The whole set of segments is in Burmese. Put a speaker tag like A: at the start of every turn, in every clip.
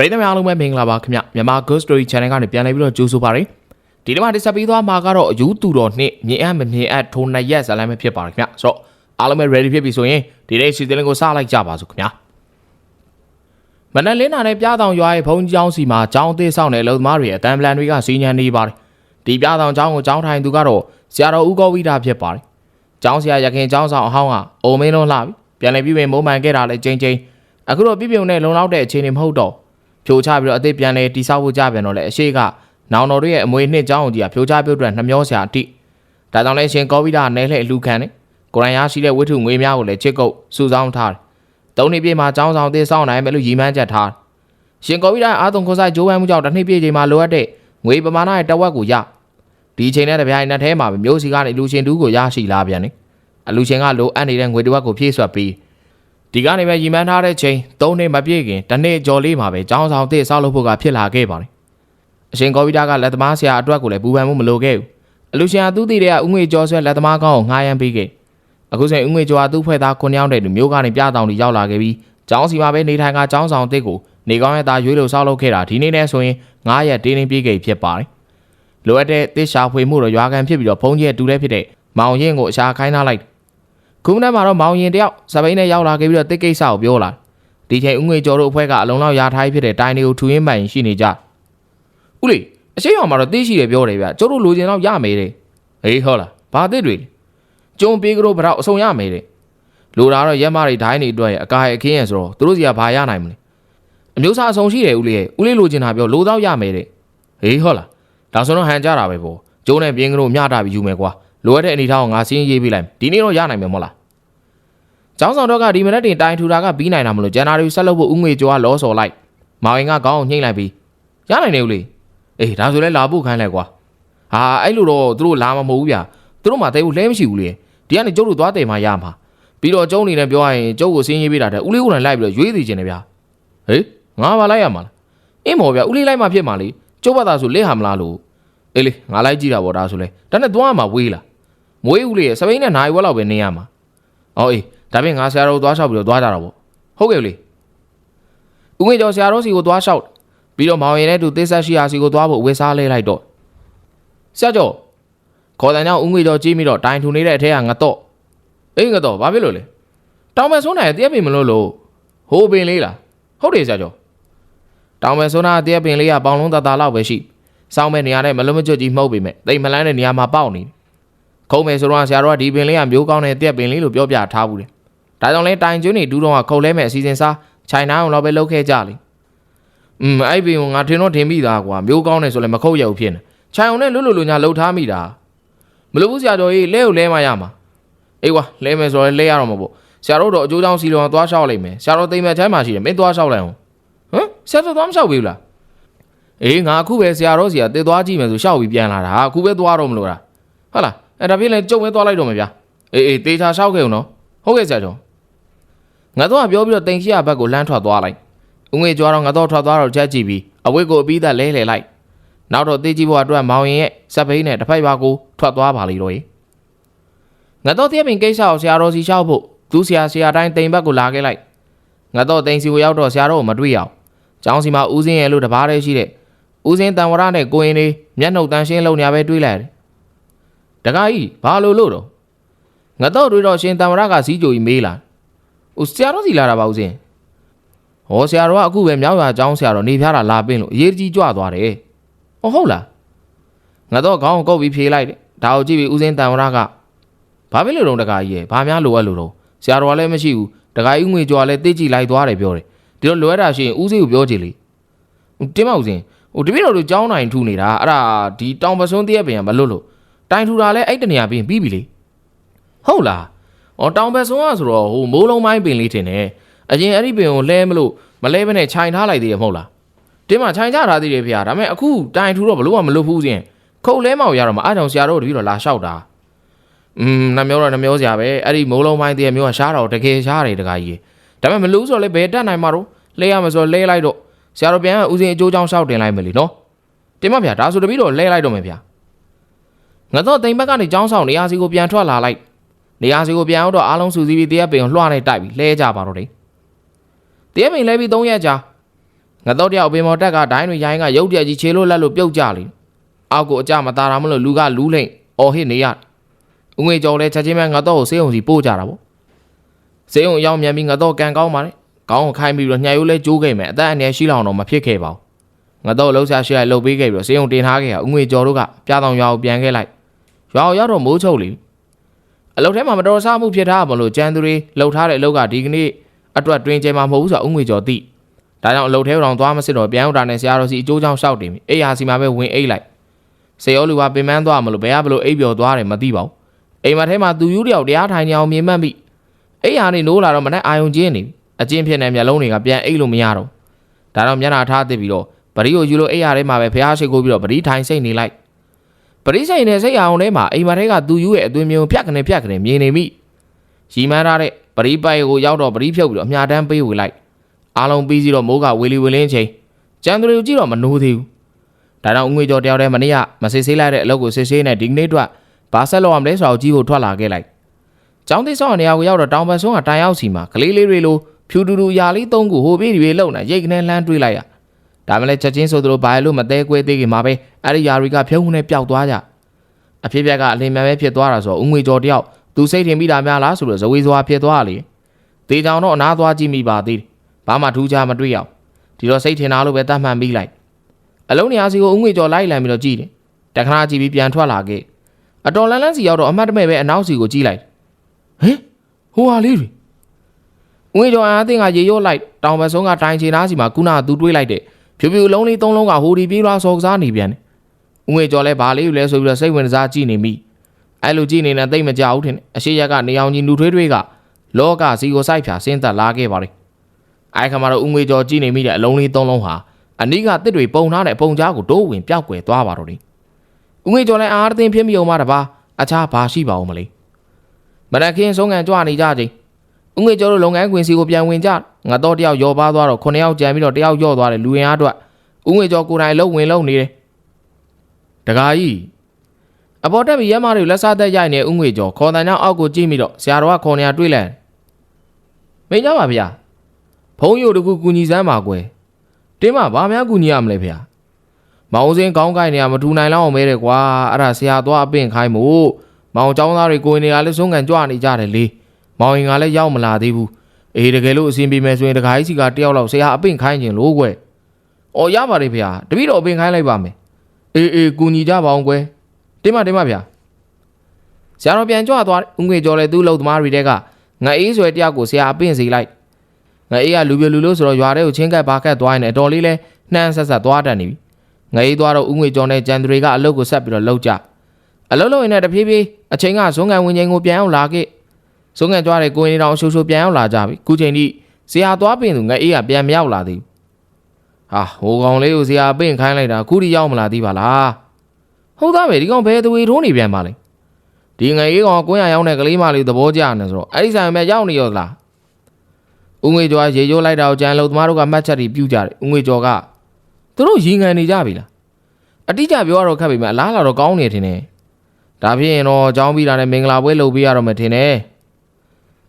A: ပရိသတ်များအားလုံးပဲမင်္ဂလာပါခင်ဗျမြန်မာ Ghost Story Channel ကနေပြန်လည်ပြီးတော့ကြိုဆိုပါရစေဒီနေ့မှာတင်ဆက်ပေးသွားမှာကတော့အယူတူတော်နှစ်မြင်အပ်မမြင်အပ်ထိုးနှစ်ရက်ဇာတ်လမ်းပဲဖြစ်ပါတယ်ခင်ဗျဆိုတော့အားလုံးပဲ ready ဖြစ်ပြီဆိုရင်ဒီနေ့စီစဉ်ကိုစလိုက်ကြပါစို့ခင်ဗျမနက်လင်းနာနဲ့ပြားတောင်ရွာရဲ့ဘုံကျောင်းစီမှာကျောင်းသေးဆောင်တဲ့အလုံသမားတွေအတန်ပလန်တွေကစီညံနေပါတယ်ဒီပြားတောင်ကျောင်းကိုကျောင်းထိုင်သူကတော့ဆရာတော်ဦးကောဝိတာဖြစ်ပါတယ်ကျောင်းဆရာရခင်ကျောင်းဆောင်အဟောင်းကအိုမင်းလုံးလှပြီပြန်လည်ပြီးပြင်မုံမှန်ခဲ့တာလဲချင်းချင်းအခုတော့ပြပြုံနဲ့လုံလောက်တဲ့အခြေအနေမဟုတ်တော့ ဖြိုချပြီးတော့အသေးပြန်လေတိဆောက်ဖို့ကြပြန်တော့လေအရှိကနောင်တော်တို့ရဲ့အမွေနှစ်ကျောင်းကြီးကဖြိုချပြုတ်အတွက်နှမျောဆရာအတိဒါကြောင့်လဲရှင်ကောဗိဒနဲလှည့်အလူခံတယ်ကိုရန်ရရှိတဲ့ဝိထုငွေများကိုလည်းချစ်ကုတ်စုဆောင်းထားတယ်သုံးနှစ်ပြည့်မှာကျောင်းဆောင်သေးဆောင်နိုင်မယ်လို့ရည်မှန်းချက်ထားတယ်ရှင်ကောဗိဒအာသုံခွန်ဆိုင်ဂျိုးပန်းမှုကြောင့်တစ်နှစ်ပြည့်ချိန်မှာလိုအပ်တဲ့ငွေပမာဏရဲ့တဝက်ကိုရဒီချိန်နဲ့တပြိုင်နက်ထဲမှာပဲမျိုးစီကနေလူရှင်တူးကိုရရှိလာပြန်တယ်အလူရှင်ကလိုအပ်နေတဲ့ငွေတဝက်ကိုဖြည့်ဆွတ်ပြီး ဒီကနေပဲရီမန်းထားတဲ့ချိန်၃နှစ်မပြည့်ခင်တစ်နှစ်ကျော်လေးမှာပဲကျောင်းဆောင်တစ်ဆောက်လုပ်ဖို့ကဖြစ်လာခဲ့ပါတယ်။အရှင်ကောဗီတာကလက်သမားဆရာအတွက်ကိုလည်းပူပန်မှုမလိုခဲ့ဘူး။အလူရှင်ကသူ့တည်တဲ့ဥငွေကျော်ဆွဲလက်သမားကောင်းကိုငှားရမ်းပေးခဲ့။အခုချိန်ဥငွေကျော်ကသူ့ဖွဲ့သား9ယောက်တဲ့လူမျိုးကနေပြတောင်တွေရောက်လာခဲ့ပြီးကျောင်းစီမှာပဲနေထိုင်ကကျောင်းဆောင်တစ်ကိုနေကောင်းရဲ့သားရွေးလို့ဆောက်လုပ်ခဲ့တာဒီနေ့နဲ့ဆိုရင်9ရက်တင်းတင်းပြည့်ခဲ့ဖြစ်ပါတယ်။လိုအပ်တဲ့တစ်ရှာဖွေမှုတော့ရွာကန်ဖြစ်ပြီးတော့ဘုံကြီးရဲ့တူတဲ့ဖြစ်တဲ့မောင်ရင်ကိုအရှာခိုင်းထားလိုက် ခုနကမှာတော့မောင်ရင်တယောက်စပိန်နဲ့ရောက်လာခဲ့ပြီးတော့တစ်ကိစ္စကိုပြောလာဒီချိန်ဦးငွေကျော်တို့အဖွဲ့ကအလုံးလောက်ရာထားဖြစ်တဲ့တိုင်းတွေကိုထူရင်းမှန်ရှိနေကြဦးလေးအရှိအောင်မှာတော့သိရှိတယ်ပြောတယ်ဗျကျုပ်တို့လိုချင်တော့ရမယ်တဲ့ဟေးဟုတ်လားဘာသစ်တွေလဲကျုံပေးကြတော့ဘရောက်အစုံရမယ်တဲ့လိုတာတော့ရက်မတွေဒိုင်းတွေအတွက်ရဲ့အကားရဲ့အခင်းရဲ့ဆိုတော့သူတို့စီကဘာရနိုင်မလဲအမျိုးသားအစုံရှိတယ်ဦးလေးရဲ့ဦးလေးလိုချင်တာပြောလိုတော့ရမယ်တဲ့ဟေးဟုတ်လားဒါဆိုတော့ဟန်ကြတာပဲပေါ့ကျုံနဲ့ပြင်းကြတော့မျှတာပြီးယူမယ်ကွာ လိုအပ်တဲ့အနေထားကိုငါစင်းရေးပေးလိုက်မယ်ဒီနေ့တော့ရနိုင်မယ်မဟုတ်လားကျောင်းဆောင်တော့ကဒီမနက်တင်တိုင်ထူတာကပြီးနိုင်တာမလို့ဂျန်နာရီဆက်လုပ်ဖို့ဥငွေကျော်ကလောဆော်လိုက်မောင်ရင်ကခေါင်းကိုညှိမ့်လိုက်ပြီးရနိုင်နေဦးလေအေးဒါဆိုလဲလာဖို့ခိုင်းလိုက်ကွာဟာအဲ့လိုတော့သူတို့လာမှာမဟုတ်ဘူးဗျာသူတို့မှတဲဘူးလဲမရှိဘူးလေဒီကနေကျုပ်တို့သွားတယ်မှရမှာပြီးတော့ကျုံနေနဲ့ပြောရရင်ကျုပ်ကိုစင်းရေးပေးတာတဲ့ဦးလေးကိုယ်တိုင်လိုက်ပြီးတော့ရွေးစီခြင်းတယ်ဗျာဟေးငါပါလိုက်ရမှာလားအင်းမော်ဗျာဦးလေးလိုက်မှဖြစ်မှာလေကျုပ်ဘာသာဆိုလက်ဟာမလားလို့အေးလေငါလိုက်ကြည့်တာပေါ့ဒါဆိုလဲဒါနဲ့သွားမှာဝေးလား မွေးဦးလေးရဲ့စပိန်နဲ့နိုင်ဝက်လောက်ပဲနေရမှာအော်အေးဒါပြင်ငါဆရာတော်ကိုသွားလျှောက်ပြီးတော့သွားကြတာပေါ့ဟုတ်ကဲ့လေဦးငွေကျော်ဆရာတော်စီကိုသွားလျှောက်ပြီးတော့မောင်ရင်နဲ့တူသေဆက်ရှိရာစီကိုသွားဖို့ဝေစားလဲလိုက်တော့ဆရာကျော်ခေါ်တဲ့ကြောင့်ဦးငွေကျော်ကြီးပြီးတော့တိုင်ထူနေတဲ့အထက်ကငတော့အေးငတော့ဘာဖြစ်လို့လဲတောင်မဲဆုံးနိုင်တရက်ပင်မလို့လို့ဟိုးပင်လေးလားဟုတ်တယ်ဆရာကျော်တောင်မဲဆုံးနာတရက်ပင်လေးကပေါင်လုံးတသားလောက်ပဲရှိစောင်းမဲ့နေရာနဲ့မလွတ်မကျွတ်ကြီးမှုတ်ပေမဲ့တိတ်မလန်းတဲ့နေရာမှာပေါက်နေတယ် ခုံးမယ်ဆိုတော့ဆရာတော်ကဒီပင်လေးကမျိုးကောင်းတဲ့တရက်ပင်လေးလို့ပြောပြထားဘူးတယ်ဒါကြောင့်လဲတိုင်ကျွန်းနေဒူးတော့ကခုတ်လဲမဲ့အစီအစဉ်စားခြိုင်နာအောင်တော့ပဲလုပ်ခဲ့ကြလေ။อืมအဲ့ဘီကိုငါထင်တော့ထင်မိတာကွာမျိုးကောင်းနေဆိုလဲမခုတ်ရဘူးဖြစ်နေ။ခြိုင်အောင်နဲ့လွတ်လွတ်လွညာလှုပ်ထားမိတာ။မလို့ဘူးဆရာတော်ကြီးလဲကိုလဲမှရမှာ။အေးကွာလဲမယ်ဆိုတော့လဲရတော့မှာပေါ့။ဆရာတော်တော့အကျိုးကြောင့်စီလောသွားလျှောက်လိုက်မယ်။ဆရာတော်သိမ်းမဲ့ချိုင်းမှရှိတယ်မင်းသွားလျှောက်လိုက်အောင်။ဟမ်ဆရာတော်သွားမလျှောက်ဘူးလား။အေးငါအခုပဲဆရာတော်စီကတေသွားကြည့်မယ်ဆိုလျှောက်ပြီးပြန်လာတာအခုပဲသွားတော့မလို့လား။ဟုတ်လား အဲ့ဒါဖြစ်လဲကြုံပဲသွားလိုက်တော့မယ်ဗျာ။အေးအေးတေချာလျှောက်ခဲ့အောင်နော်။ဟုတ်ကဲ့ဆရာတော်ငါတော့ပြောပြီးတော့တင်ရှိရဘက်ကိုလမ်းထွက်သွားလိုက်။ဦးငွေကြွားတော့ငါတော့ထွက်သွားတော့ချက်ကြည့်ပြီးအဝိတ်ကိုအပြီးသက်လဲလှယ်လိုက်။နောက်တော့တေးကြည့်ဖို့အတွက်မောင်ရင်ရဲ့စက်ပိန်းနဲ့တစ်ဖိုက်ပါကိုထွက်သွားပါလိမ့်တော့ရေ။ငါတော့တည့်ပင်ကိစ္စကိုဆရာတော်စီလျှောက်ဖို့သူဆရာဆရာတိုင်းတိမ်ဘက်ကိုလာခဲ့လိုက်။ငါတော့တိမ်စီကိုရောက်တော့ဆရာတော်ကိုမတွေ့အောင်။ကျောင်းစီမှာဦးစင်းရဲ့လို့တပားတည်းရှိတဲ့ဦးစင်းတန်ဝရနဲ့ကိုရင်လေးမျက်နှုတ်တန်ရှင်းလုံနေပဲတွေးလိုက်တယ်။ တခါကြီးဘာလို့လို့တော့ငါတော့တွေးတော့ရှင်တန်ဝရကစီးကြိုကြီးမေးလာ။ဟိုဆရာတော်စီလာတာပါဦးစင်ဟောဆရာတော်ကအခုပဲမြောက်ရွာကျောင်းဆရာတော်နေဖျားတာလာပင်းလို့အရေးကြီးကြွသွားတယ်ဟောဟုတ်လားငါတော့ခေါင်းကိုကုတ်ပြီးဖြေလိုက်တယ်ဒါကိုကြည့်ပြီးဦးစင်းတန်ဝရကဘာဖြစ်လို့တော့တကာကြီးရဲ့ဘာများလိုအပ်လို့တော့ဆရာတော်ကလည်းမရှိဘူးတကာကြီးငွေကြော်ကလည်းတိတ်ကြည့်လိုက်သွားတယ်ပြောတယ်ဒီလိုလွဲတာရှိရင်ဦးစင်းကိုပြောကြည့်လေတင်းမောက်စင်ဟိုတပည့်တော်တို့ကျောင်းနိုင်ထူနေတာအဲ့ဒါဒီတောင်ပစွန်းတရက်ပင်ကမလွတ်လို့ တိုင်ထူတာလဲအဲ့တနေရာပြီးပြီးပြီလေဟုတ်လား။အော်တောင်ဘက်ဆုံးကဆိုတော့ဟိုမိုးလုံးပိုင်းပင်လေးထင်တယ်။အရင်အဲ့ဒီပင်ကိုလဲမလို့မလဲဘဲနဲ့ခြိုင်ထားလိုက်သေးရမဟုတ်လား။တင်းမှာခြိုင်ချထားသေးတယ်ဖေ။ဒါပေမဲ့အခုတိုင်ထူတော့ဘလို့မှမလွတ်ဘူးစဉ်။ခုတ်လဲမောင်ရတော့မှအားကြောင့်ဆရာတို့တပည့်တော်လာလျှောက်တာ။อืมနှမျိုးတော့နှမျိုးစရာပဲ။အဲ့ဒီမိုးလုံးပိုင်းတည်းမျိုးကရှားတော့တကယ်ရှားတယ်တခါကြီး။ဒါပေမဲ့မလို့ဆိုတော့လည်းဘယ်တက်နိုင်မှာတော့လဲရမှာဆိုလဲလိုက်တော့ဆရာတော်ပြန်ကဦးစင်အကျိုးချောင်းလျှောက်တင်လိုက်မယ်လीနော်။တင်းမဖေဒါဆိုတပည့်တော်လဲလိုက်တော့မယ်ဖေ။ ငါတော့တိမ်ဘက်ကနေကျောင်းဆောင်နေရာစီကိုပြန်ထွက်လာလိုက်နေရာစီကိုပြန်အောင်တော့အားလုံးစူစီပြီးတရက်ပင်ကိုလွှားနေတိုက်ပြီးလဲကြပါတော့တယ်တရက်ပင်လဲပြီး၃ရက်ကြာငါတော့တယောက်ပင်မော်တက်ကဒိုင်းတွေရိုင်းကရုတ်တရက်ကြီးခြေလို့လက်လို့ပြုတ်ကြလေအောက်ကိုအကြမသားတာမလို့လူကလူးလိမ့်အော်ဟစ်နေရဦးငွေကျော်လဲချက်ချင်းပဲငါတော့ကိုစေးုံစီပို့ကြတာပေါ့စေးုံရောက်မြန်ပြီးငါတော့ကန်ကောင်းပါလေကောင်းကိုခိုင်းပြီးတော့ညှရိုးလဲကျိုးခဲ့မယ်အသက်အန္တရာယ်ရှိလောက်တော့မဖြစ်ခဲ့ပါဘူးငါတော့လှုပ်ရှားရှိရလှုပ်ပေးခဲ့ပြီးတော့စေးုံတင်ထားခဲ့ရဦးငွေကျော်တို့ကပြားတောင်ရွာကိုပြန်ခဲ့လိုက် ရွာကိုရောက်တော့မိုးချုပ်လေအလုပ်ထဲမှာမတော်ဆမှုဖြစ်ထားမလို့ကြံသူတွေလှုပ်ထားတဲ့အလုပ်ကဒီကနေ့အတွက်တွင်ကျဲမှာမဟုတ်ဘူးဆိုတော့ဦးငွေကျော်သိဒါကြောင့်အလုပ်ထဲတောင်သွားမစစ်တော့ပြန်ဥတာနဲ့ဆရာတော်စီအကျိုးကြောင့်ရှောက်တင်ပြီအိယာစီမှာပဲဝင်အိတ်လိုက်စေရောလူကပင်ပန်းသွားမလို့ဘယ်ကဘလို့အိပ်ပျော်သွားတယ်မသိပါဘူးအိမ်မထဲမှာသူယူတယောက်တရားထိုင်နေအောင်မြင်မှတ်ပြီအိယာနေနိုးလာတော့မနဲ့အာယုံကျင်းနေပြီအကျင်းဖြစ်နေမျက်လုံးတွေကပြန်အိတ်လို့မရတော့ဒါတော့မျက်နှာထားသစ်ပြီးတော့ပရိကိုယူလို့အိယာထဲမှာပဲဖះရှိခိုးပြီးတော့ပရိထိုင်စိတ်နေလိုက် ပရိစိတ်နေစိတ်အောင်ထဲမှာအိမ်မထဲကသူယူရဲ့အသွင်မျိုးဖြတ်ကနေဖြတ်ကနေမြင်နေမိရီမန်းထားတဲ့ပရိပိုက်ကိုရောက်တော့ပရိဖြုတ်ပြီးတော့အမြတမ်းပေးဝေလိုက်အားလုံးပြီးစီတော့မိုးကဝေလီဝေလင်းချိန်ကျန်သူတွေကိုကြည့်တော့မနိုးသေးဘူးဒါကြောင့်ဦးငွေကျော်တယောက်တည်းမနေ့ကမစစ်ဆေးလိုက်တဲ့အလုပ်ကိုစစ်ဆေးနေဒီကနေ့အတွက်ဘာဆက်လုပ်ရမလဲဆိုတော့ကြီးကိုထွက်လာခဲ့လိုက်ကျောင်းသိဆောင်နေရာကိုရောက်တော့တောင်ပတ်ဆုံးကတိုင်ရောက်စီမှာကလေးလေးတွေလိုဖြူတူတူရာလေးသုံးခုဟိုပြေးဒီပြေးလုံနေရိတ်ကနေလှမ်းတွေးလိုက်ရ ဒါမှလည်းချက်ချင်းဆိုသလိုဘာလို့မသေးကွဲသေးခင်မှာပဲအဲ့ဒီယာတွေကဖြုံးနေပျောက်သွားကြအဖြစ်ပြက်ကအလင်းမြန်ပဲဖြစ်သွားတာဆိုတော့ဦးငွေကျော်တယောက်သူစိတ်ထင်ပြီးတာများလားဆိုတော့ဇဝေဇဝါဖြစ်သွားလေတေချောင်တော့အနာသွားကြည့်မိပါသေးတယ်ဘာမှထူးခြားမတွေ့ရအောင်ဒီတော့စိတ်ထင်တာလို့ပဲတတ်မှတ်ပြီးလိုက်အလုံးနေရာစီကိုအငွေကျော်လိုက်လံပြီးတော့ကြည့်တယ်တခဏကြည့်ပြီးပြန်ထွက်လာခဲ့အတော်လန်းလန်းစီရောက်တော့အမှတ်တမဲ့ပဲအနောက်စီကိုကြည့်လိုက်ဟင်ဟိုဟာလေးတွေအငွေကျော်အားအသင်းကရေရော့လိုက်တောင်ဘက်ဆုံးကတိုင်ချေနားစီမှာကုနာသူတွေးလိုက်တယ် ဖြူဖြူလုံးလေးသုံးလုံးကဟိုဒီပြေးလာစော်ကစားနေပြန်တယ်အငွေကျော်လဲဘာလေးယူလဲဆိုပြီးတော့စိတ်ဝင်စားကြည့်နေမိအဲ့လိုကြည့်နေတဲ့သိမ့်မကြဘူးထင်တယ်အရှိရက်ကနေအောင်ကြီးလူထွေးထွေးကလောကစီကိုစိုက်ဖြာဆင်းသက်လာခဲ့ပါလေအဲ့ခါမှာတော့ဦးငွေကျော်ကြည့်နေမိတဲ့အလုံးလေးသုံးလုံးဟာအနိကတစ်တွေပုံထားတဲ့ပုံကြားကိုတိုးဝင်ပျောက်ကွယ်သွားပါတော့တယ်ဦးငွေကျော်လည်းအားသိင်းဖြစ်မိအောင်မတပါအခြားဘာရှိပါဦးမလဲမနက်ခင်းဆုံးကန်ကြွနေကြချိန် ဦးငွေကျော်တို့လုပ်ငန်းခွင်စီကိုပြန်ဝင်ကြငါတော့တယောက်ယောပါသွားတော့ခုနှစ်ယောက်ကြံပြီးတော့တယောက်ယော့သွားတယ်လူရင်အားအတွက်ဦးငွေကျော်ကိုယ်တိုင်လုံဝင်လုံနေတယ်တကာကြီးအပေါ်တက်ပြီးရဲမားတွေလက်စားသက်ရိုက်နေဦးငွေကျော်ခေါ်တန်ကြောင့်အောက်ကိုကြည့်ပြီးတော့ဆရာတော်ကခေါ်နေရတွေ့လန်မင်းကြပါဗျာဖုံးယိုတကူကူညီစမ်းပါကွယ်တင်းမဘာများကူညီရမလဲဗျာမောင်စင်းကောင်းကိုင်နေရမထူနိုင်လောက်အောင်မဲတယ်ကွာအဲ့ဒါဆရာသွားအပင့်ခိုင်းမို့မောင်ចောင်းသားတွေကိုနေရလဲဆုံးကန်ကြွနေကြတယ်လေ မောင်ရင်ကလည်းရောက်မလာသေးဘူးအေးတကယ်လို့အဆင်ပြေမယ်ဆိုရင်တခါကြီးစီကတယောက်လောက်ဆရာအပင့်ခိုင်းခြင်းလို့ကွယ်။အော်ရပါတယ်ဖေ။တပည့်တော်အပင့်ခိုင်းလိုက်ပါမယ်။အေးအေးကူညီကြပါအောင်ကွယ်တင်းမတင်းမဖေ။ဆရာတော်ပြန်ကြွသွားဦးငွေကျော်လဲသူ့လုံသမားတွေတဲကငါအေးဆွဲတယောက်ကိုဆရာအပင့်စီလိုက်ငါအေးကလူပြလူလို့ဆိုတော့ရွာထဲကိုချင်းကပ်ပါကတ်သွားရင်လည်းအတော်လေးလဲနှမ်းဆက်ဆက်သွားတတ်နေပြီငါအေးသွားတော့ဥငွေကျော်နဲ့ကြံသူတွေကအလုပ်ကိုဆက်ပြီးတော့လှုပ်ကြအလုပ်လုပ်ရင်လည်းတဖြည်းဖြည်းအချိန်ကဇုံကန်ဝင်ချိန်ကိုပြန်အောင်လာခဲ့ ဇုံကန်ကြွားတဲ့ကိုရင်တောင်ရှူရှူပြန်အောင်လာကြပြီခုချိန်ထိဇရာသွားပင်သူငါအေးကပြန်မရောက်လာသေးဘူးဟာဟိုကောင်လေးကိုဇရာပင့်ခိုင်းလိုက်တာခုထိရောက်မလာသေးပါလားဟုတ်သားပဲဒီကောင်ဘယ်သွေထိုးနေပြန်ပါလဲဒီငါအေးကောင်ကွင်းရရောက်တဲ့ကလေးမလေးသဘောကျနေဆိုတော့အဲ့ဒီဆိုင်မှာရောက်နေရောသလားဦးငွေကျော်ကရေရိုးလိုက်တာကိုကြံလုံသမားတို့ကမှတ်ချက်တွေပြုကြတယ်ဦးငွေကျော်ကသူတို့ရီငံနေကြပြီလားအတိအကျပြောရတော့ခက်ပြီမအလားလာတော့ကောင်းနေတယ်ထင်တယ်ဒါဖြစ်ရင်တော့ចောင်းပြီးတာနဲ့မင်္ဂလာပွဲလုပ်ပေးရတော့မှထင်တယ်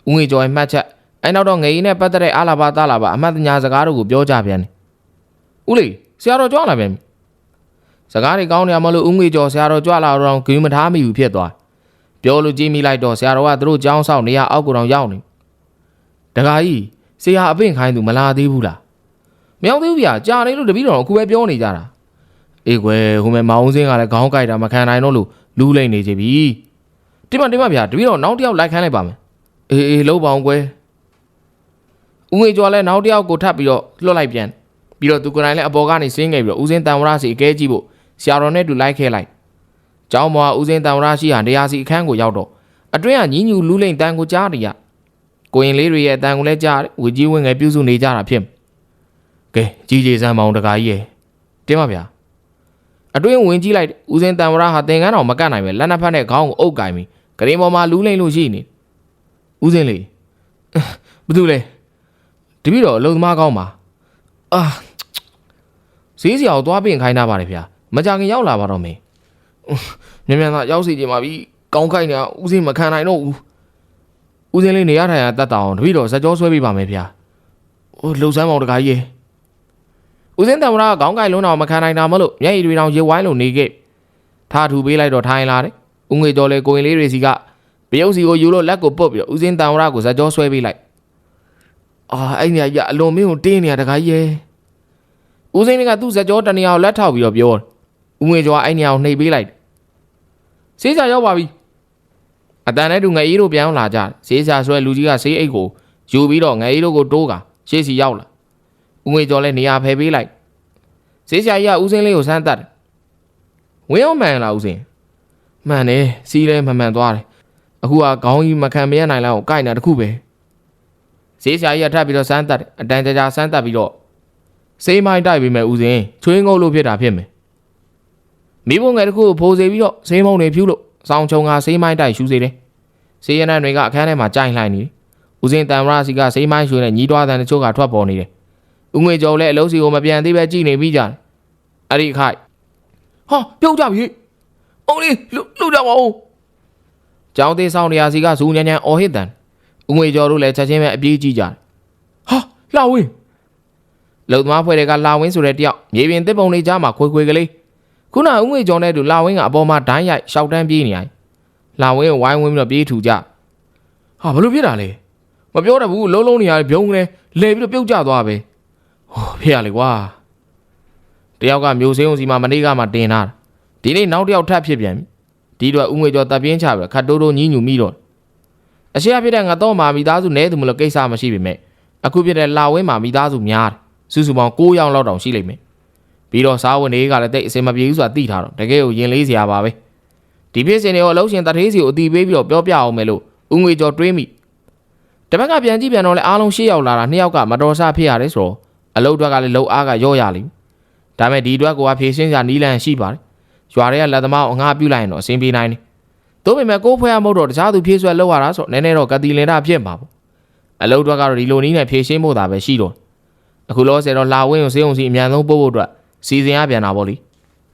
A: ဦးငွေကျော်ရဲ့မှတ်ချက်အဲနောက်တော့ငရီနဲ့ပတ်သက်တဲ့အာလာဘာတာလာဘာအမှတ်တညာစကားတို့ကိုပြောကြပြန်တယ်ဦးလေးဆရာတော်ကြွလာပြန်ပြီစကားတွေကောင်းနေမှလို့ဦးငွေကျော်ဆရာတော်ကြွလာတော့ဂိမ်းမထားမိဘူးဖြစ်သွားပြောလို့ကြည့်မိလိုက်တော့ဆရာတော်ကသူတို့ចောင်းဆောင်နေရအောက်ကိုတောင်ရောက်နေတခါကြီးဆရာအပင့်ခိုင်းသူမလာသေးဘူးလားမရောက်သေးဘူးဗျာကြာနေလို့တပည့်တော်အခုပဲပြောနေကြတာအေးကွယ်ဟိုမဲ့မောင်စင်းကလည်းခေါင်းကိုက်တာမခံနိုင်တော့လို့လူးလိမ့်နေကြပြီတိမတိမဗျာတပည့်တော်နောက်တစ်ယောက်လိုက်ခိုင်းလိုက်ပါမယ် အေးအေးလုံးပါအောင်ကွယ်ဦးငွေကျော်လည်းနောက်တစ်ယောက်ကိုထပ်ပြီးတော့လွတ်လိုက်ပြန်ပြီးတော့သူကိုယ်တိုင်လည်းအပေါ်ကနေဆင်းခဲ့ပြီးတော့ဦးစင်းတန်ဝရစီအကဲကြည့်ဖို့ဆရာတော်နဲ့တူလိုက်ခဲလိုက်ကျောင်းမောဦးစင်းတန်ဝရရှိဟာနေရာစီအခန်းကိုရောက်တော့အတွင်းကညီးညူလူးလိမ့်တန်ကိုကြားနေရကိုရင်လေးတွေရဲ့အတန်ကိုလည်းကြားတယ်ဝေကြီးဝင်းငယ်ပြုစုနေကြတာဖြစ်ကဲကြီးကြီးစမ်းမောင်တကာကြီးရဲ့တင်းပါဗျာအတွင်းဝင်ကြည့်လိုက်ဦးစင်းတန်ဝရဟာသင်္ကန်းတော်မကတ်နိုင်ပဲလက်နှစ်ဖက်နဲ့ခေါင်းကိုအုပ်ကင်ပြီးဂရင်ပေါ်မှာလူးလိမ့်လို့ရှိနေ ဦးစင်းလေးဘာတူလဲတပည့်တော်အလုံသမားကောင်းပါအာဈေးစရာကိုသွားပြင်ခိုင်းတာပါတယ်ဗျာမကြခင်ရောက်လာပါတော့မင်းမြန်မြန်သာရောက်စီကြပါပြီကောင်းခိုင်းနေတာဦးစင်းမခံနိုင်တော့ဘူးဦးစင်းလေးနေရထိုင်ရတတ်တာအောင်တပည့်တော်ဇက်ကြောဆွဲပေးပါမယ်ဗျာ။ဟိုလှုပ်ဆန်းမောင်တကားကြီးရေဦးစင်းတံဝရကခေါင်းကိုက်လုံးတော်မခံနိုင်တာမလို့မျက်ရည်တွေတောင်ရေဝိုင်းလို့နေခဲ့ထားထူပေးလိုက်တော့ထိုင်လာတယ်ဦးငွေကျော်လေကိုရင်လေးတွေစီက ပရုပ်စီကိုယူလို့လက်ကိုပုတ်ပြီးတော့ဦးစင်းတံဝရကိုဇက်ကြောဆွဲပေးလိုက်အာအဲ့ညကြီးကအလွန်မင်းကိုတင်းနေတာတခါကြီးရဲ့ဦးစင်းကသူ့ဇက်ကြောတနေရာကိုလက်ထောက်ပြီးတော့ပြောတယ်ဦးငွေကျော်ကအဲ့နေရာကိုနှိပ်ပေးလိုက်တယ်စေးစာရောက်ပါပြီအတန်နဲ့တူငယ်အေးတို့ပြန်လာကြတယ်စေးစာဆွဲလူကြီးကစေးအိတ်ကိုယူပြီးတော့ငယ်အေးတို့ကိုတိုးကရှေ့စီရောက်လာဦးငွေကျော်လည်းနေရာဖယ်ပေးလိုက်ဈေးဆရာကြီးကဦးစင်းလေးကိုစမ်းတတ်တယ်ဝင်းအောင်မှန်လားဦးစင်းမှန်တယ်စီးလဲမမှန်သွားတယ် အခုကခေါင်းကြီးမခံမရနိုင်လောက်ကိုကိုက်နေတာတခုပဲဈေးဆရာကြီးကထပ်ပြီးတော့စမ်းတတ်တယ်အတန်ကြာကြာစမ်းတတ်ပြီးတော့စေးမိုင်းတိုက်ပြီးမဲ့ဦးစင်းချွေးငုတ်လို့ဖြစ်တာဖြစ်မယ်မိဘငယ်တခုကိုဖိုးစေပြီးတော့စေးမုံတွေဖြူးလို့စောင်းချုံကစေးမိုင်းတိုက်ရှူစေတယ်စေးရနံတွေကအခန်းထဲမှာကြိုင်လှိုင်နေတယ်ဦးစင်းတန်မရစီကစေးမိုင်းရွှေနဲ့ညီးတွားတဲ့တချို့ကထွက်ပေါ်နေတယ်ဦးငွေကျော်လည်းအလုံးစီကိုမပြန်သေးပဲကြည်နေပြီးကြတယ်အဲ့ဒီအခိုက်ဟာပြုတ်ကြပြီ။အောင်လေးလူလူကြပါဦး။ ကျောင်းသေးဆောင်နေရာစီကဇူညံညံအော်ဟစ်တန်ဦးငွေကျော်တို့လည်းချက်ချင်းပဲအပြေးကြည့်ကြတယ်။ဟာလာဝင်းလုံသမားဖွဲ့တွေကလာဝင်းဆိုတဲ့တယောက်မြေပြင်တစ်ပုံလေးကြားမှာခွေခွေကလေးခုနဦးငွေကျော်နဲ့တူလာဝင်းကအပေါ်မှာဒိုင်းရိုက်ရှောက်တန်းပြေးနေရတယ်။လာဝင်းကိုဝိုင်းဝင်းပြီးတော့ပြေးထူကြ။ဟာဘလို့ဖြစ်တာလဲ။မပြောတတ်ဘူးလုံးလုံးနေရတယ်ဘုံကလေးလဲပြီးတော့ပြုတ်ကျသွားပဲ။ဟောဖေရလေကွာ။တယောက်ကမျိုးစင်းုံစီမှာမနေ့ကမှတင်လာတာဒီနေ့နောက်တစ်ယောက်ထပ်ဖြစ်ပြန်ပြီ ဒီတော့ဥငွေကျော်တပ်ပြင်းချပြီးတော့ခတ်တိုးတိုးညင်းညူမိတော့အရှိအဖြစ်တဲ့ငါတော့မာမိသားစုနဲသူမလို့ကိစ္စမရှိပေမဲ့အခုဖြစ်တဲ့လာဝင်းမာမိသားစုများတယ်စုစုပေါင်း9ယောက်လောက်တောင်ရှိလိမ့်မယ်ပြီးတော့စားဝင်တွေကလည်းတိတ်အစင်မပြေဘူးဆိုတာသိထားတော့တကယ်ကိုရင်လေးစရာပါပဲဒီဖြစ်စဉ်တွေကိုအလုံးရှင်တထေးစီကိုအတီးပေးပြီးတော့ပြောပြအောင်မယ်လို့ဥငွေကျော်တွေးမိတပတ်ကပြန်ကြည့်ပြန်တော့လေအားလုံးရှေ့ရောက်လာတာနှစ်ယောက်ကမတော်ဆဖြစ်ရတယ်ဆိုတော့အလုတ်အတွက်ကလည်းလှုပ်အားကရော့ရလိမ့်ဒါပေမဲ့ဒီအတွက်ကဖြည့်ရှင်းစရာနီးလန်းရှိပါတယ်။ ရွာတွေကလက်သမားကိုအငှားပြုတ်လိုက်ရင်တော့အဆင်ပြေနိုင်တယ်။သို့ပေမဲ့ကိုယ်ဖွဲ့ရမဟုတ်တော့တခြားသူဖြည့်ဆွဲလောက်ရတာဆိုတော့နည်းနည်းတော့ကတိလင်တာဖြစ်မှာပေါ့။အလုပ်တွေကတော့ဒီလိုနည်းနဲ့ဖြည့်ရှင်းဖို့သာပဲရှိတော့။အခုလောဆယ်တော့လာဝင်းကိုစေးုံစီအမြန်ဆုံးပို့ဖို့အတွက်စီစဉ်ရပြန်တာပေါ့လေ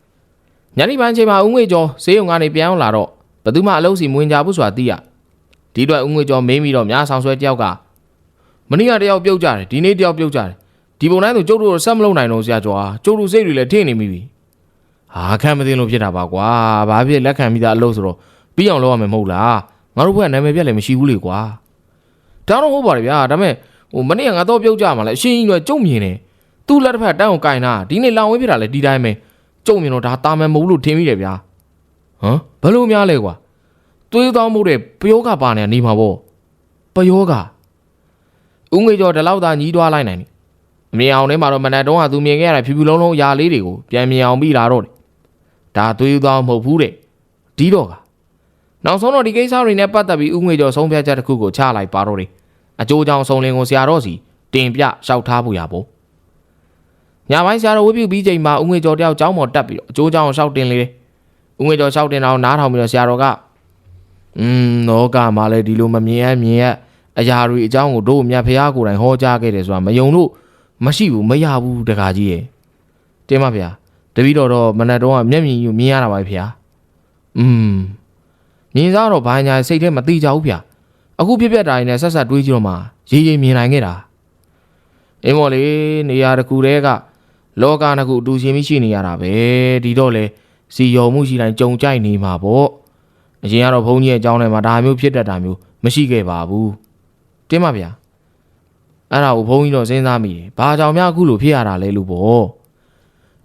A: ။ညနေပိုင်းချိန်မှာဦးငွေကျော်စေးုံကနေပြန်လာတော့ဘယ်သူမှအလုပ်စီမဝင်ကြဘူးဆိုတာသိရ။ဒီအတွက်ဦးငွေကျော်မင်းပြီးတော့များဆောင်ဆွဲတယောက်ကမနေ့ကတယောက်ပြုတ်ကြတယ်ဒီနေ့တယောက်ပြုတ်ကြတယ်ဒီပုံတိုင်းဆိုကျုပ်တို့ဆက်မလုပ်နိုင်တော့ဆရာကျော်ဟာကျုပ်တို့စိတ်တွေလည်းထင်းနေမိပြီ ဟာခံမသိလို့ဖြစ်တာပါကွာဘာဖြစ်လက်ခံမိတာအလုပ်ဆိုတော့ပြီးအောင်လုပ်ရမယ်မဟုတ်လားငါတို့ဘက်ကနာမည်ပြက်လည်းမရှိဘူးလေကွာဒါတော့ဟုတ်ပါတယ်ဗျာဒါပေမဲ့ဟိုမနေ့ကငါတော့ပြုတ်ကြမှာလဲအရှင်းကြီးတော့ကျုံမြင်တယ်သူ့လက်တစ်ဖက်တန်းကိုကင်တာဒီနေ့လောင်ဝင်းဖြစ်တာလဲဒီတိုင်းပဲကျုံမြင်တော့ဒါတာမန်မဟုတ်လို့ထင်မိတယ်ဗျာဟမ်ဘယ်လိုများလဲကွာသွေးသောမှုတဲ့ပယောဂပါနေနေမှာပေါ့ပယောဂဦးငွေကျော်ဒီလောက်သာညီးတွားလိုက်နိုင်တယ်အမြင်အောင်ထဲမှာတော့မနက်တုန်းကသူမြင်ခဲ့ရတဲ့ဖြူဖြူလုံးလုံးຢာလေးတွေကိုပြန်မြင်အောင်ပြီးလာတော့တယ်။ ဒါသွေးသွားမဟုတ်ဘူးတဲ့။ဒီတော့ကနောက်ဆုံးတော့ဒီကိစ္စတွေနဲ့ပတ်သက်ပြီးဥငွေကျော်ဆုံးဖြတ်ချက်တစ်ခုကိုချလိုက်ပါတော့တယ်။အကျိုးကြောင့်ဆုံးလင်းကိုဆရာတော်စီတင်ပြလျှောက်ထားဖို့ရပေါ့။ညပိုင်းဆရာတော်ဝိပုပြီးချိန်မှာဥငွေကျော်တယောက်ကြောင်းပေါ်တက်ပြီးတော့အကျိုးကြောင့်လျှောက်တင်လေတယ်။ဥငွေကျော်လျှောက်တင်တော့နားထောင်ပြီးတော့ဆရာတော်ကအင်းလောကမှာလည်းဒီလိုမမြင်ရမြင်ရအရာတွေအကြောင်းကိုတို့မြတ်ဖះကိုယ်တိုင်ဟောကြားခဲ့တယ်ဆိုတာမယုံလို့မရှိဘူးမရဘူးတခါကြီးရဲ့တင်းပါဗျာ တပီတော့တော့မနက်တော့ကမျက်မြင်ယူမြင်ရတာပါဗျာอืมမြင်စားတော့ဘာညာစိတ်ထဲမသိကြဘူးဗျာအခုဖြစ်ပြတာရင်းနဲ့ဆက်ဆက်တွေးကြည့်တော့မှရေးရေးမြင်နိုင်ခဲ့တာအင်းမော်လေးနေရာတစ်ခုတည်းကလောကနှစ်ခုအတူရှင်ပြီးရှိနေရတာပဲဒီတော့လေစီယုံမှုရှိတိုင်းကြုံကြိုက်နေမှာပေါ့အရင်ကတော့ဘုန်းကြီးရဲ့အကြောင်းထဲမှာဒါမျိုးဖြစ်တတ်တာမျိုးမရှိခဲ့ပါဘူးတင်းပါဗျာအဲ့ဒါကိုဘုန်းကြီးတော့စဉ်းစားမိတယ်။ဘာကြောင့်များအခုလိုဖြစ်ရတာလဲလို့ပေါ့။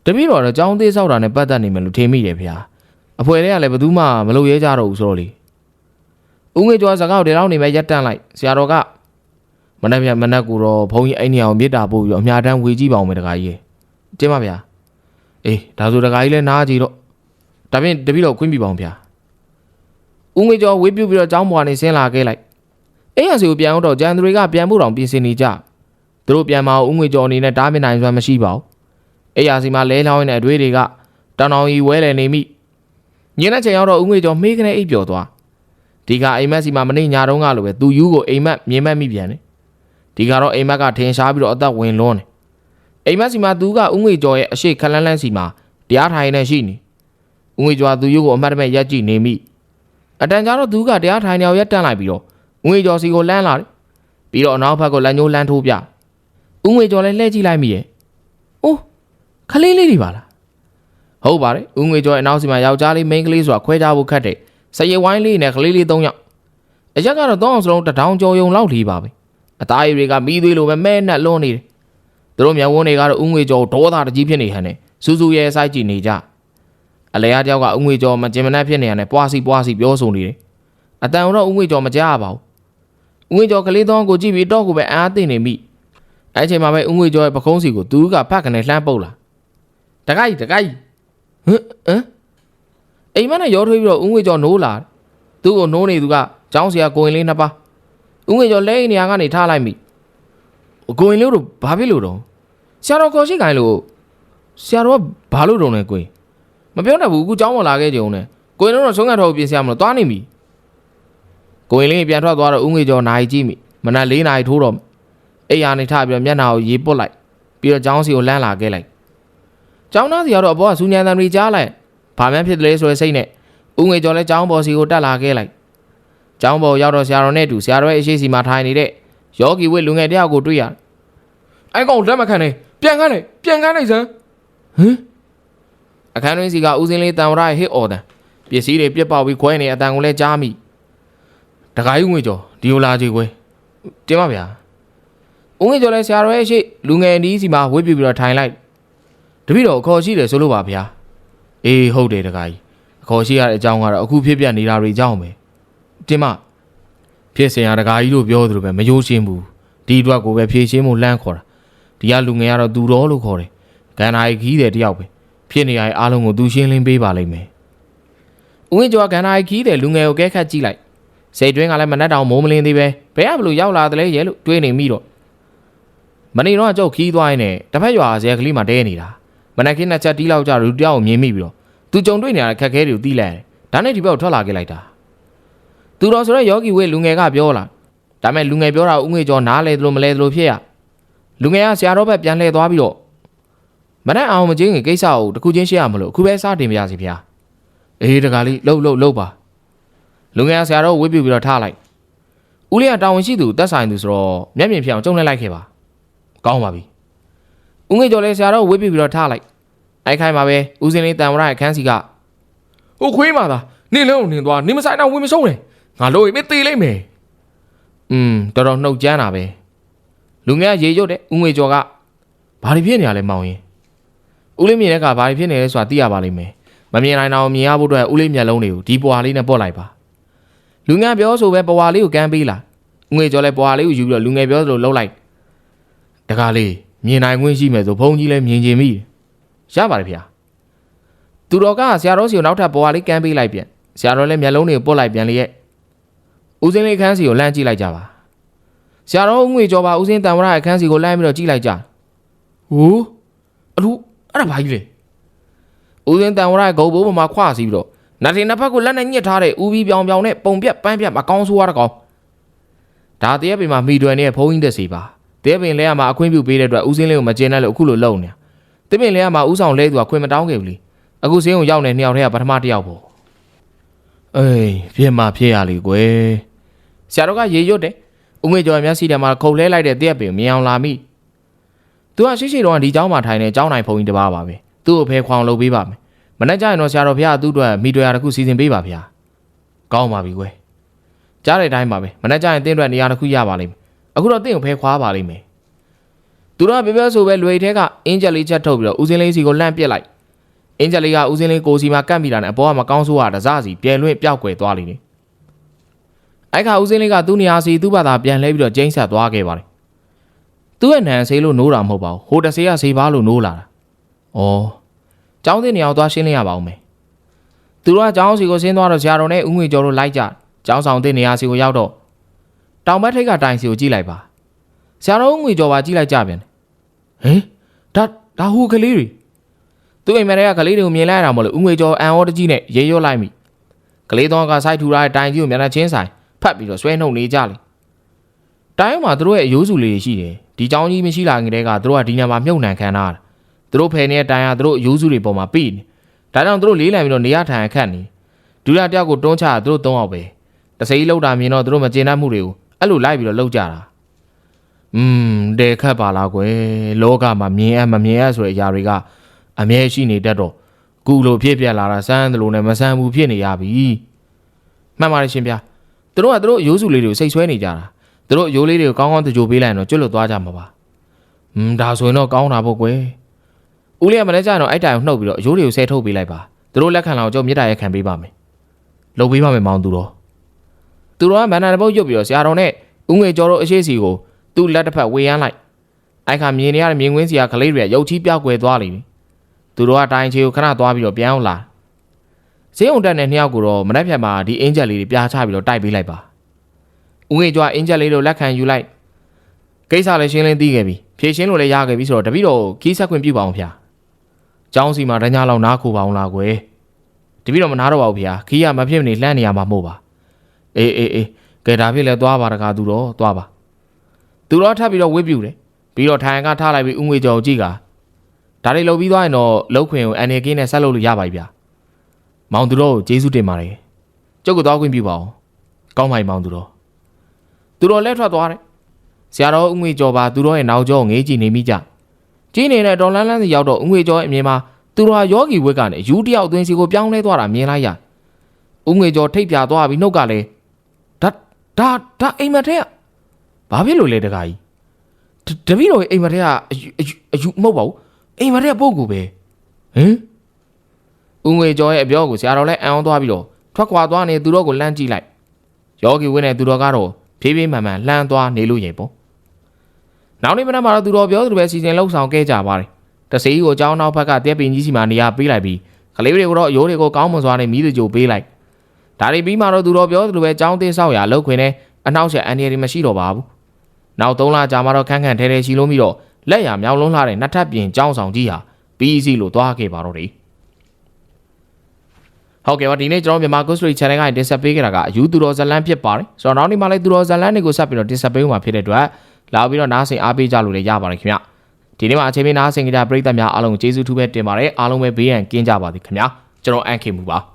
A: တပည့်တော်တော့ចောင်းသေးဆောက်တာနဲ့ပတ်သက်နေမယ်လို့ထင်မိတယ်ဗျာ။အဖွဲတွေကလည်းဘယ်သူမှမလုပ်ရဲကြတော့ဘူးဆိုတော့လေ။ဦးငွေကျော်စကားကိုဒီလောက်နေမဲ့ရက်တန့်လိုက်ဆရာတော်ကမနေ့ပြန်မနေ့ကူတော့ဘုန်းကြီးအဲ့နေအောင်မေတ္တာပို့ပြီးတော့အများတန်းဝေကြည့်ပါအောင်မယ်တခါကြီး။တင်ပါဗျာ။အေးဒါဆိုတခါကြီးလည်းနားကြည့်တော့ဒါဖြင့်တပည့်တော်ခွင့်ပြပါအောင်ဗျာ။ဦးငွေကျော်ဝေးပြုတ်ပြီးတော့ចောင်းပေါ်ကနေဆင်းလာခဲ့လိုက်အဲ့ရစီကိုပြန်တော့ဂျန်သူတွေကပြန်ဖို့တောင်ပြင်ဆင်နေကြသူတို့ပြန်မအောင်ဥငွေကျော်အနေနဲ့တားမြစ်နိုင်စွမ်းမရှိပါဘူး အဲ့ရစီမှာလဲလောင်းနေတဲ့အတွေးတွေကတောင်တောင်ကြီးဝဲလည်နေမိညနေချိန်ရောက်တော့ဥငွေကျော်မေးကနေအိပ်ပျော်သွားဒီကအိမ်မက်စီမှာမနေ့ညတုန်းကလိုပဲသူယူကိုအိမ်မက်မြင်မက်မိပြန်တယ်ဒီကတော့အိမ်မက်ကထင်ရှားပြီးတော့အသက်ဝင်လွန်းတယ်အိမ်မက်စီမှာသူကဥငွေကျော်ရဲ့အရှိခလန်းလန်းစီမှာတရားထိုင်နေရှိနေဥငွေကျော်ကသူယူကိုအမှတ်တမဲ့ရက်ကြည့်နေမိအတန်ကြာတော့သူကတရားထိုင်နေအောင်ရက်တန့်လိုက်ပြီးတော့ဦးငွေကျော်စီကိုလှမ်းလာတယ်ပြီးတော့အနောက်ဘက်ကိုလက်ညှိုးလှမ်းထိုးပြဦးငွေကျော်လည်းလှည့်ကြည့်လိုက်မိရဲ့အိုး ခလေးလေးတွေပါလားဟုတ်ပါတယ်ဦးငွေကျော်ရဲ့အနောက်စီမှာယောက်ျားလေးမိန်းကလေးဆိုတာခွဲခြားဖို့ခက်တယ်စရဝိုင်းလေးနဲ့ကလေးလေး၃ယောက်အရက်ကတော့တော့အောင်စလုံးတစ်ထောင်ကျော်ယုံလောက်လီပါပဲအသားရည်တွေကမီးသွေးလိုပဲမဲနဲ့လွန်းနေတယ်သူတို့မျက်ဝန်းတွေကတော့ဦးငွေကျော်ဒေါသတကြီးဖြစ်နေဟန်နဲ့စူးစူးရဲဆိုင်ကြည့်နေကြအလဲအားတယောက်ကဦးငွေကျော်မကျင်မနှက်ဖြစ်နေရတဲ့ပွားစီပွားစီပြောဆိုနေတယ်အတန်တော့ဦးငွေကျော်မကြားရပါဘူးဦးငွေကျော်ကလေးတော့ကိုကြည့်ပြီးတော့ကိုပဲအားသိနေမိအဲ့ချိန်မှာပဲဦးငွေကျော်ရဲ့ပကုံးစီကိုသူကဖတ်ကနေလှမ်းပုတ်လာ တကိုက်တကိုက်ဟမ်ဟမ်အိမ်မနဲ့ရောထွေးပြီးတော့ဦးငွေကျော်နိုးလာသူ့ကိုနိုးနေသူကကျောင်းဆရာကိုရင်လေးနှစ်ပါးဦးငွေကျော်လဲနေရာကနေထားလိုက်မိကိုရင်လေးတို့ဘာဖြစ်လို့တော့ဆရာတော်ခေါ်ရှိခိုင်းလို့ဆရာတော်ကဘာလို့တုံလဲကိုရင်မပြောတတ်ဘူးအခုကျောင်းပေါ်လာခဲ့ကြုံနဲ့ကိုရင်တို့တော့ဆုံးကတ်တော်ကိုပြင်ဆင်ရမလို့သွားနေပြီကိုရင်လေးပြန်ထွက်သွားတော့ဦးငွေကျော်နိုင်ကြည့်မိမနက်၄နာရီထိုးတော့အိယာနေထပြီးတော့မျက်နှာကိုရေးပုတ်လိုက်ပြီးတော့ကျောင်းစီကိုလမ်းလာခဲ့လိုက် ကျောင်းသားစီကတော့အပေါ်ကစူညံတံတွေကြားလိုက်ဘာမှဖြစ်တယ်လဲဆိုတဲ့စိတ်နဲ့ဦးငွေကျော်လဲကျောင်းပေါ်စီကိုတက်လာခဲ့လိုက်ကျောင်းပေါ်ရောက်တော့ဆရာတော်နဲ့အတူဆရာတော်ရဲ့အရှိစီမှာထိုင်နေတဲ့ယောဂီဝိလူငယ်တယောက်ကိုတွေ့ရတယ်။အဲ့ကောင်လက်မခံနဲ့ပြန်ခန်းလိုက်ပြန်ခန်းလိုက်စမ်းဟမ်အခန်းတွင်းစီကဦးစင်းလေးတန်ဝရရဲ့ဟစ်အော်တန်ပစ္စည်းတွေပြက်ပေါက်ပြီးခွဲနေအတန်ကိုလဲကြားမိတခါကြီးဦးငွေကျော်ဒီလိုလာကြည့်ကွယ်တင်ပါဗျာဦးငွေကျော်လဲဆရာတော်ရဲ့အရှိလူငယ်အဒီစီမှာဝိပ္ပပြီးတော့ထိုင်လိုက် တပည့်တော်အခေါ်ရှိတယ်ဆိုလို့ပါဗျာအေးဟုတ်တယ်တခါကြီးအခေါ်ရှိရတဲ့အကြောင်းကတော့အခုဖြစ်ပြနေတာတွေအကြောင်းပဲတင်မဖြစ်စင်ရတခါကြီးတို့ပြောသလိုပဲမယိုးရှင်းဘူးဒီအတွက်ကိုပဲဖြည့်ရှင်းမှုလန့်ခေါ်တာဒီကလူငယ်ကတော့သူတော်လို့ခေါ်တယ်ကန္နာကြီးခီးတယ်တယောက်ပဲဖြစ်နေရတဲ့အားလုံးကိုသူရှင်းလင်းပေးပါလိမ့်မယ်ဦးဝင်းကျော်ကန္နာကြီးခီးတယ်လူငယ်ကိုကဲခတ်ကြည့်လိုက်စိတ်တွင်းကလည်းမနှက်တောင်မိုးမလင်းသေးပဲဘယ်ကဘလို့ရောက်လာတယ်လဲရဲ့လို့တွေးနေမိတော့မနေတော့အကျုပ်ခီးသွားရင်လည်းတစ်ဖက်ရွာဇဲကလေးမှတဲနေတာ မနက်ခင်းနှစ်ချက်တီးလောက်ကြလူတယောက်ကိုမြင်မိပြီးတော့သူကြုံတွေ့နေရတဲ့ခက်ခဲတွေကိုတီးလိုက်တယ်ဒါနဲ့ဒီဘက်ကိုထွက်လာခဲ့လိုက်တာသူတော်ဆိုတဲ့ယောဂီဝေလူငယ်ကပြောလာဒါမဲ့လူငယ်ပြောတာဥငွေကျော်နားလဲသလိုမလဲသလိုဖြစ်ရလူငယ်ကဆရာတော်ဘက်ပြန်လှည့်သွားပြီးတော့မနက်အောင်မချင်းငယ်ကိစ္စကိုတစ်ခုချင်းရှင်းရမလို့အခုပဲစတင်ပြရစီဗျာအေးတကလေးလှုပ်လှုပ်လှုပ်ပါလူငယ်ကဆရာတော်ဝိပြပြီးတော့ထားလိုက်ဦးလေးကတာဝန်ရှိသူတက်ဆိုင်သူဆိုတော့မျက်မြင်ဖြစ်အောင်ကြုံလှည့်လိုက်ခဲ့ပါကောင်းပါပြီ ဦးငယ်ကျော်လဲဆရာတော်ဝိပ္ပပြီးတော့ထားလိုက်အဲ့ခိုင်းမှာပဲဦးစင်းလေးတန်ဝရရဲ့ခန်းစီကဟိုခွေးမှာသာနင်းလုံးကိုနင်းသွားနင်းမဆိုင်တော့ဝင်မဆုံးနဲ့ငါလို့ရင်မသေးလိမ့်မယ်อืมတော်တော်နှုတ်ကြမ်းတာပဲလူငယ်ကရေရွတ်တဲ့ဦးငွေကျော်ကဘာတွေဖြစ်နေရလဲမောင်ရင်ဦးလေးမြင်တဲ့ကဘာတွေဖြစ်နေလဲဆိုတာသိရပါလိမ့်မယ်မမြင်နိုင်တော့မြင်ရဖို့အတွက်ဦးလေးမျက်လုံးတွေကိုဒီပွာလေးနဲ့ပုတ်လိုက်ပါလူငယ်ပြောဆိုပဲပွာလေးကိုကမ်းပေးလာဦးငွေကျော်လည်းပွာလေးကိုယူပြီးတော့လူငယ်ပြောသလိုလှုပ်လိုက်တကားလေး မြင်နိုင်ခွင့်ရှိမယ်ဆိုဘုန်းကြီးလည်းမြင်ချင်မိတယ်ရပါတယ်ဗျာသူတော်ကဆရာတော်စီကိုနောက်ထပ်ပွာလေးကမ်းပေးလိုက်ပြန်ဆရာတော်လည်းမျက်လုံးတွေကိုပုတ်လိုက်ပြန်လေရဲ့ဦးစင်းလေးခန်းစီကိုလှမ်းကြည့်လိုက်ကြပါဆရာတော်ဦးငွေကျော်ပါဦးစင်းတန်ဝရရဲ့ခန်းစီကိုလှမ်းပြီးတော့ကြည့်လိုက်ကြဟိုးအထူးအဲ့ဒါဘာကြီးလဲဦးစင်းတန်ဝရရဲ့ဂုတ်ဘိုးပေါ်မှာခွာစီပြီးတော့နတ်တင်နှစ်ဖက်ကိုလက်နဲ့ညှစ်ထားတဲ့ဦးပြီးပြောင်ပြောင်နဲ့ပုံပြက်ပန်းပြက်မကောင်းဆိုးရတဲ့ကောင်ဒါတရက်ပင်မှာမိတွယ်နေတဲ့ဘုန်းကြီးတက်စီပါ တရက်ပင်လဲရမှာအခွင့်ပြုပေးတဲ့အတွက်ဦးစင်းလေးကိုမကျင်နဲ့လို့အခုလိုလုံနေတာတပင်လဲရမှာဦးဆောင်လဲသူကခွင့်မတောင်းခဲ့ဘူးလေအခုစင်းကိုရောက်နေနှစ်ယောက်တည်းကပထမတစ်ယောက်ပေါ့အေးဖြစ်မှာဖြစ်ရလေကွယ်ဆရာတော်ကရေရွတ်တယ်ဦးငွေကျော်ရဲ့မျက်စိထဲမှာခုတ်လဲလိုက်တဲ့တရက်ပင်မြင်အောင်လာမိသူကရှိရှိတော့ဒီเจ้าမှာထိုင်နေเจ้าနိုင်ဖုန်ကြီးတစ်ပါးပါပဲသူ့ကိုဖဲခွအောင်လုပ်ပေးပါမယ်မနေ့ကျရင်တော့ဆရာတော်ဘုရားသူ့အတွက်မိတွေ့ရတစ်ခုစီစဉ်ပေးပါဗျာကောင်းပါပြီကွယ်ကြားတဲ့အတိုင်းပါပဲမနေ့ကျရင်တင်းအတွက်နေရာတစ်ခုရပါလိမ့်မယ် အခုတော့တင်းကိုဖဲခွာပါလိမ့်မယ်သူတို့ကပြောပြောဆိုပဲလွေထဲကအင်းချက်လေးချက်ထုတ်ပြီးတော့ဦးစင်းလေးစီကိုလှမ်းပစ်လိုက်အင်းချက်လေးကဦးစင်းလေးကိုစီမှာကန့်မိတာနဲ့အပေါ်ကမကောင်းဆိုးတာတစားစီပြန်လွင့်ပျောက်ကွယ်သွားလိမ့်တယ်အဲ့ခါဦးစင်းလေးကသူ့နေရာစီသူ့ဘာသာပြန်လဲပြီးတော့ကျင်းဆက်သွားခဲ့ပါတယ်သူ့ရဲ့နန်ဆေးလို့နိုးတာမဟုတ်ပါဘူးဟိုတဆေးကဆေးပါလို့နိုးလာတာဩကျောင်းသစ်နေအောင်သွားရှင်းလင်းရပါဦးမယ်သူတို့ကကျောင်းစီကိုဆင်းသွားတော့ဆရာတော်နဲ့ဦးငွေကျော်တို့လိုက်ကြကျောင်းဆောင်သစ်နေရာစီကိုရောက်တော့ တောင်ဘက်ထိပ်ကတိုင်စီကိုကြည့်လိုက်ပါဆရာတော်ဦးငွေကျော်ပါကြည့်လိုက်ကြပြန်ဟင်ဒါဒါဟိုကလေးတွေသူ့အိမ်မက်ကကလေးတွေကိုမြင်လိုက်ရတာမဟုတ်လို့ဦးငွေကျော်အန်အော်တကြီးနဲ့ရေရွတ်လိုက်မိကလေးတော်ကစိုက်ထူထားတဲ့တိုင်ကြီးကိုမျက်နှာချင်းဆိုင်ဖတ်ပြီးတော့ဆွဲနှုတ်နေကြလေတိုင်းမှာသူတို့ရဲ့အယိုးစုလေးရှိတယ်ဒီเจ้าကြီးမရှိလာခင်တည်းကသူတို့ကဒီညမှာမြုပ်နှံခံထားတာသူတို့ဖယ်နေတဲ့တိုင်ကသူတို့အယိုးစုတွေပေါ်မှာပြီးနေဒါကြောင့်သူတို့လေးလံပြီးတော့နေရထိုင်ခတ်နေဒူလာတယောက်ကိုတွန်းချတာသူတို့သုံးအောင်ပဲတစိမ့်လောက်တာမြင်တော့သူတို့မကျေနပ်မှုတွေကို အဲ့လိုလိုက်ပြီးတော့လောက်ကြတာอืมတဲခတ်ပါလားကွယ်လောကမှာမြင်အပ်မမြင်အပ်ဆိုတဲ့အရာတွေကအမြဲရှိနေတတ်တော့ကုလိုဖြစ်ပြက်လာတာစမ်းတယ်လို့နဲ့မဆန်းဘူးဖြစ်နေရပြီမှန်ပါတယ်ရှင်ဗျာသူတို့ကသူတို့အယိုးစုလေးတွေကိုစိတ်ဆွဲနေကြတာသူတို့အယိုးလေးတွေကိုကောင်းကောင်းတကြိုပေးလိုက်ရင်တော့ကျွတ်လွတ်သွားကြမှာပါဟွန်းဒါဆိုရင်တော့ကောင်းတာပေါ့ကွယ်ဦးလေးကမနေ့ကျရင်တော့အဲ့တိုင်ကိုနှုတ်ပြီးတော့အယိုးတွေကိုဆဲထုတ်ပေးလိုက်ပါသူတို့လက်ခံလောက်ကျုပ်မြစ်တာရက်ခံပေးပါမယ်လုပ်ပေးပါမယ်မောင်သူတော် သူတော်ကမန္တန်တစ်ပုတ်ရွတ်ပြီးတော့ဆရာတော်နဲ့ဦးငွေကျော်တို့အရှိစီကိုသူ့လက်တစ်ဖက်ဝေယမ်းလိုက်အဲ့ခါမြင်နေရတဲ့မြင်ကွင်းစီကကလေးတွေကရုပ်ချီးပြောက်ကွယ်သွားလိမ့်မယ်သူတို့ကတိုင်ချေကိုခဏသွားပြီးတော့ပြန်အောင်လာဈေးုံတက်တဲ့နှစ်ယောက်ကိုတော့မနေ့ဖြတ်မှာဒီအင်ဂျယ်လေးတွေပြားချပြီးတော့တိုက်ပေးလိုက်ပါဦးငွေကျော်ကအင်ဂျယ်လေးတို့လက်ခံယူလိုက်ကိစ္စလည်းရှင်းလင်းသိခဲ့ပြီဖြေရှင်းလို့လည်းရခဲ့ပြီဆိုတော့တပည့်တော်ခီးဆက်ခွင့်ပြုပါအောင်ဗျာကျောင်းစီမှာတညာလောက်နားခိုပါအောင်လားကွယ်တပည့်တော်မနာတော့ပါဘူးဗျာခီးကမဖြစ်မနေလှမ်းနေရမှာမဟုတ်ပါ အေးအေးအေးကဲဒါဖြစ်လဲသွားပါတကားသူတော့သွားပါသူတော့ထပ်ပြီးတော့ဝစ်ပြူတယ်ပြီးတော့ထိုင်ကထားလိုက်ပြီးဦးငွေကျော်ကိုကြည့်ကဒါတွေလုပ်ပြီးသွားရင်တော့လောက်ခွင်ကိုအန်နေကင်းနဲ့ဆက်လုပ်လို့ရပါပြီဗျာမောင်သူတော်ကိုကျေးဇူးတင်ပါတယ်ကျုပ်ကသွားခွင့်ပြုပါအောင်ကောင်းပါပြီမောင်သူတော်သူတော်လက်ထွက်သွားတယ်ဆရာတော်ဦးငွေကျော်ပါသူတော်ရဲ့နောက်ကျောကိုငေးကြည့်နေမိကြကြီးနေတဲ့ဒေါ်လန်းလန်းစီရောက်တော့ဦးငွေကျော်ရဲ့အမြင်မှာသူတော်ဟာယောဂီဝက်ကနေယူတယောက်အတွင်းစီကိုပြောင်းလဲသွားတာမြင်လိုက်ရဦးငွေကျော်ထိတ်ပြသွားပြီးနှုတ်ကလည်း ဒါဒါဒါအိမ်မက်ထဲကဘာဖြစ်လို့လဲတခါကြီး တတပည့်တော်ရဲ့အိမ်မက်ထဲကအယူအယူအယူမဟုတ်ပါဘူးအိမ်မက်ထဲကပုံကူပဲဟင်ဦးငွေကျော်ရဲ့အပြောကိုဆရာတော်လည်းအံ့ဩသွားပြီးတော့ထွက်ခွာသွားနေသူတော်ကိုလှမ်းကြည့်လိုက်ယောဂီဝင်းနဲ့သူတော်ကတော့ဖြည်းဖြည်းမှန်မှန်လှမ်းသွားနေလို့ရင်ပေါ့နောက်နေ့မနက်မှာတော့သူတော်ပြောသူပဲစီစဉ်လှုပ်ဆောင်ခဲ့ကြပါတယ်တဆေးကြီးကိုအเจ้าနောက်ဘက်ကတက်ပင်ကြီးစီမှာနေရာပေးလိုက်ပြီးကလေးတွေကိုတော့အယိုးတွေကိုကောင်းမွန်စွာနဲ့မီးသူကြိုပေးလိုက် ဒါတွေပြီးမှတော့သူတော်ပြောသလိုပဲចောင်းသေးဆောက်ရာလောက်ခွင်နဲ့အနောက်ဆက်အန်ဒီရီမရှိတော့ပါဘူးနောက်၃လကြာမှတော့ခန်းခန်းထဲထဲရှိလို့ပြီးတော့လက်ရမြောင်းလုံးလာတဲ့နှစ်ထပ်ပြင်ចောင်းဆောင်ကြီးဟာ BEC လို့သွားခဲ့ပါတော့တယ်ဟုတ်ကဲ့ပါဒီနေ့ကျွန်တော်မြန်မာ Ghost Story Channel ကနေတင်ဆက်ပေးခဲ့တာကအယူသူတော်ဇလန်းဖြစ်ပါတယ်ဆိုတော့နောက်နေ့မှလည်းသူတော်ဇလန်းတွေကိုဆက်ပြီးတော့တင်ဆက်ပေးမှာဖြစ်တဲ့အတွက်လာပြီးတော့နားဆင်အားပေးကြလို့လည်းရပါတယ်ခင်ဗျဒီနေ့မှာအချိန်မီနားဆင်ကြတဲ့ပရိသတ်များအားလုံးကျေးဇူးထူးပဲတင်ပါတယ်အားလုံးပဲဘေးရန်ကင်းကြပါသည်ခင်ဗျာကျွန်တော်အန်ခေမှုပါ